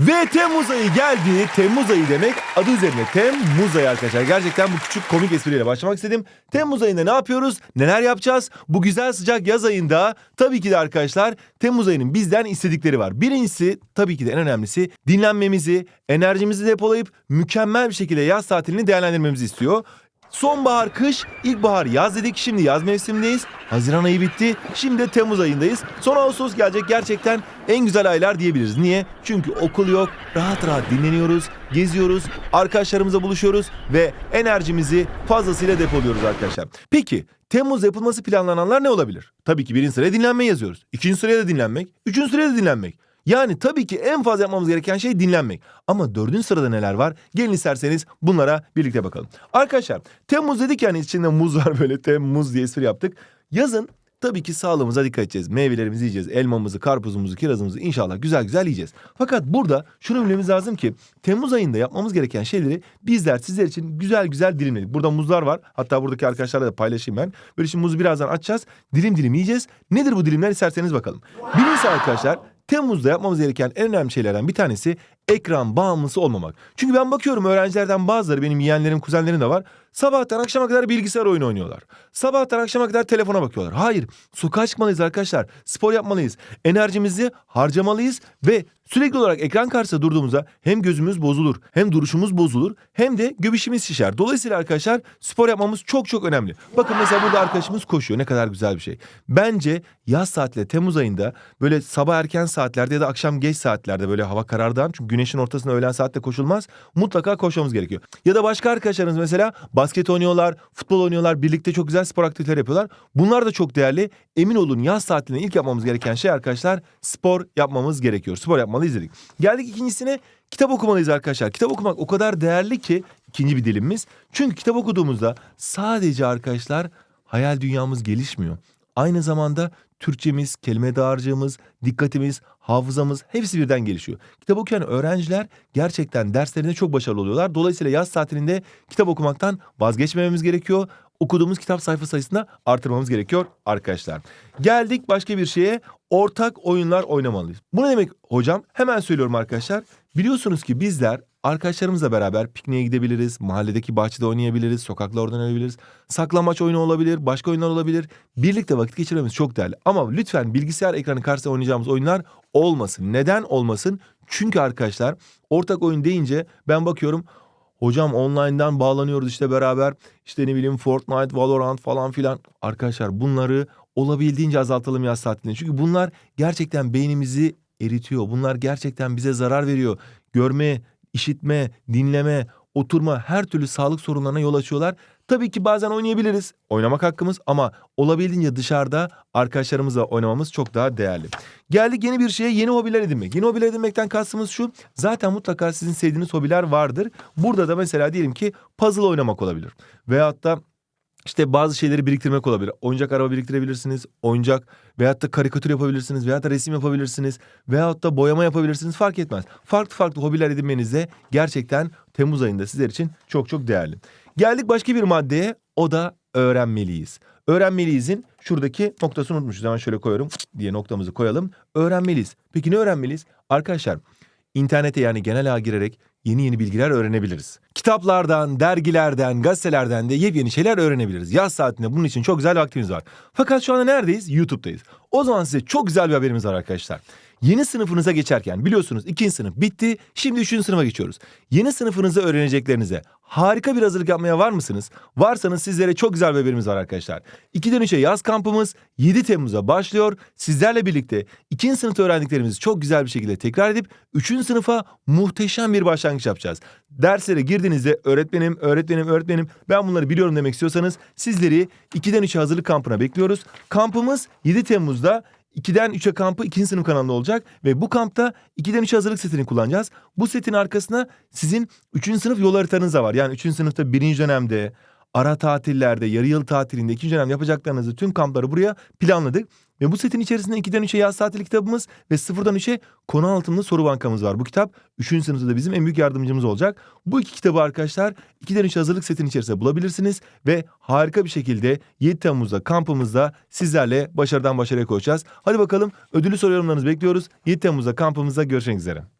Ve Temmuz ayı geldi. Temmuz ayı demek adı üzerine Temmuz ayı arkadaşlar. Gerçekten bu küçük komik espriyle başlamak istedim. Temmuz ayında ne yapıyoruz? Neler yapacağız? Bu güzel sıcak yaz ayında tabii ki de arkadaşlar Temmuz ayının bizden istedikleri var. Birincisi tabii ki de en önemlisi dinlenmemizi, enerjimizi depolayıp mükemmel bir şekilde yaz tatilini değerlendirmemizi istiyor. Sonbahar, kış, ilkbahar, yaz dedik. Şimdi yaz mevsimindeyiz. Haziran ayı bitti. Şimdi de Temmuz ayındayız. Son Ağustos gelecek gerçekten en güzel aylar diyebiliriz. Niye? Çünkü okul yok. Rahat rahat dinleniyoruz, geziyoruz, arkadaşlarımızla buluşuyoruz ve enerjimizi fazlasıyla depoluyoruz arkadaşlar. Peki Temmuz yapılması planlananlar ne olabilir? Tabii ki birinci sıraya dinlenme yazıyoruz. İkinci sıraya da dinlenmek. Üçüncü sıraya da dinlenmek. Yani tabii ki en fazla yapmamız gereken şey dinlenmek. Ama dördüncü sırada neler var? Gelin isterseniz bunlara birlikte bakalım. Arkadaşlar Temmuz dedik yani içinde muz var böyle Temmuz diye espri yaptık. Yazın tabii ki sağlığımıza dikkat edeceğiz. Meyvelerimizi yiyeceğiz. Elmamızı, karpuzumuzu, kirazımızı inşallah güzel güzel yiyeceğiz. Fakat burada şunu bilmemiz lazım ki Temmuz ayında yapmamız gereken şeyleri bizler sizler için güzel güzel dilimledik. Burada muzlar var. Hatta buradaki arkadaşlarla da paylaşayım ben. Böyle şimdi muzu birazdan açacağız. Dilim dilim yiyeceğiz. Nedir bu dilimler isterseniz bakalım. Birincisi arkadaşlar Temmuz'da yapmamız gereken en önemli şeylerden bir tanesi ekran bağımlısı olmamak. Çünkü ben bakıyorum öğrencilerden bazıları benim yeğenlerim, kuzenlerim de var. Sabahtan akşama kadar bilgisayar oyunu oynuyorlar. Sabahtan akşama kadar telefona bakıyorlar. Hayır, sokağa çıkmalıyız arkadaşlar. Spor yapmalıyız. Enerjimizi harcamalıyız ve sürekli olarak ekran karşısında durduğumuzda hem gözümüz bozulur, hem duruşumuz bozulur, hem de göbüşümüz şişer. Dolayısıyla arkadaşlar spor yapmamız çok çok önemli. Bakın mesela burada arkadaşımız koşuyor. Ne kadar güzel bir şey. Bence yaz tatili Temmuz ayında böyle sabah erken saatlerde ya da akşam geç saatlerde böyle hava karardan çünkü güneşin ortasında öğlen saatte koşulmaz. Mutlaka koşmamız gerekiyor. Ya da başka arkadaşlarınız mesela basket oynuyorlar, futbol oynuyorlar, birlikte çok güzel spor aktiviteler yapıyorlar. Bunlar da çok değerli. Emin olun yaz tatilinde ilk yapmamız gereken şey arkadaşlar spor yapmamız gerekiyor. Spor yapmalıyız dedik. Geldik ikincisine kitap okumalıyız arkadaşlar. Kitap okumak o kadar değerli ki ikinci bir dilimimiz. Çünkü kitap okuduğumuzda sadece arkadaşlar hayal dünyamız gelişmiyor. Aynı zamanda Türkçemiz, kelime dağarcığımız, dikkatimiz, hafızamız hepsi birden gelişiyor. Kitap okuyan öğrenciler gerçekten derslerinde çok başarılı oluyorlar. Dolayısıyla yaz tatilinde kitap okumaktan vazgeçmememiz gerekiyor. Okuduğumuz kitap sayfa sayısını artırmamız gerekiyor arkadaşlar. Geldik başka bir şeye. Ortak oyunlar oynamalıyız. Bu ne demek hocam? Hemen söylüyorum arkadaşlar. Biliyorsunuz ki bizler arkadaşlarımızla beraber pikniğe gidebiliriz. Mahalledeki bahçede oynayabiliriz. Sokaklarda oynayabiliriz. Saklambaç oyunu olabilir. Başka oyunlar olabilir. Birlikte vakit geçirmemiz çok değerli. Ama lütfen bilgisayar ekranı karşısında oynayacağımız oyunlar olmasın. Neden olmasın? Çünkü arkadaşlar ortak oyun deyince ben bakıyorum Hocam online'dan bağlanıyoruz işte beraber. İşte ne bileyim Fortnite, Valorant falan filan. Arkadaşlar bunları olabildiğince azaltalım yaz tatilinde. Çünkü bunlar gerçekten beynimizi eritiyor. Bunlar gerçekten bize zarar veriyor. Görme, işitme, dinleme, oturma her türlü sağlık sorunlarına yol açıyorlar. Tabii ki bazen oynayabiliriz. Oynamak hakkımız ama olabildiğince dışarıda arkadaşlarımızla oynamamız çok daha değerli. Geldik yeni bir şeye yeni hobiler edinmek. Yeni hobiler edinmekten kastımız şu. Zaten mutlaka sizin sevdiğiniz hobiler vardır. Burada da mesela diyelim ki puzzle oynamak olabilir. Veyahut da işte bazı şeyleri biriktirmek olabilir. Oyuncak araba biriktirebilirsiniz. Oyuncak veyahut da karikatür yapabilirsiniz. Veyahut da resim yapabilirsiniz. Veyahut da boyama yapabilirsiniz. Fark etmez. Farklı farklı hobiler edinmeniz de gerçekten Temmuz ayında sizler için çok çok değerli. Geldik başka bir maddeye. O da öğrenmeliyiz. Öğrenmeliyizin şuradaki noktasını unutmuşuz. Hemen şöyle koyuyorum diye noktamızı koyalım. Öğrenmeliyiz. Peki ne öğrenmeliyiz? Arkadaşlar internete yani genel ağa girerek yeni yeni bilgiler öğrenebiliriz. Kitaplardan, dergilerden, gazetelerden de yepyeni şeyler öğrenebiliriz. Yaz saatinde bunun için çok güzel vaktimiz var. Fakat şu anda neredeyiz? YouTube'dayız. O zaman size çok güzel bir haberimiz var arkadaşlar. Yeni sınıfınıza geçerken biliyorsunuz ikinci sınıf bitti. Şimdi üçüncü sınıfa geçiyoruz. Yeni sınıfınızda öğreneceklerinize harika bir hazırlık yapmaya var mısınız? Varsanız sizlere çok güzel bir haberimiz var arkadaşlar. 2'den 3'e yaz kampımız 7 Temmuz'a başlıyor. Sizlerle birlikte ikinci sınıfta öğrendiklerimizi çok güzel bir şekilde tekrar edip üçüncü sınıfa muhteşem bir başlangıç yapacağız. Derslere girdiğinizde öğretmenim, öğretmenim, öğretmenim ben bunları biliyorum demek istiyorsanız sizleri 2'den 3'e hazırlık kampına bekliyoruz. Kampımız 7 Temmuz'da 2'den 3'e kampı 2. sınıf kanalında olacak ve bu kampta 2'den 3'e hazırlık setini kullanacağız. Bu setin arkasına sizin 3. sınıf yol haritanız da var. Yani 3. sınıfta 1. dönemde, ara tatillerde, yarı yıl tatilinde, 2. dönem yapacaklarınızı tüm kampları buraya planladık. Ve bu setin içerisinde 2'den 3'e yaz tatili kitabımız ve 0'dan 3'e konu anlatımlı soru bankamız var. Bu kitap 3. sınıfta da bizim en büyük yardımcımız olacak. Bu iki kitabı arkadaşlar 2'den 3'e hazırlık setin içerisinde bulabilirsiniz. Ve harika bir şekilde 7 Temmuz'da kampımızda sizlerle başarıdan başarıya koşacağız. Hadi bakalım ödülü soru yorumlarınızı bekliyoruz. 7 Temmuz'da kampımızda görüşmek üzere.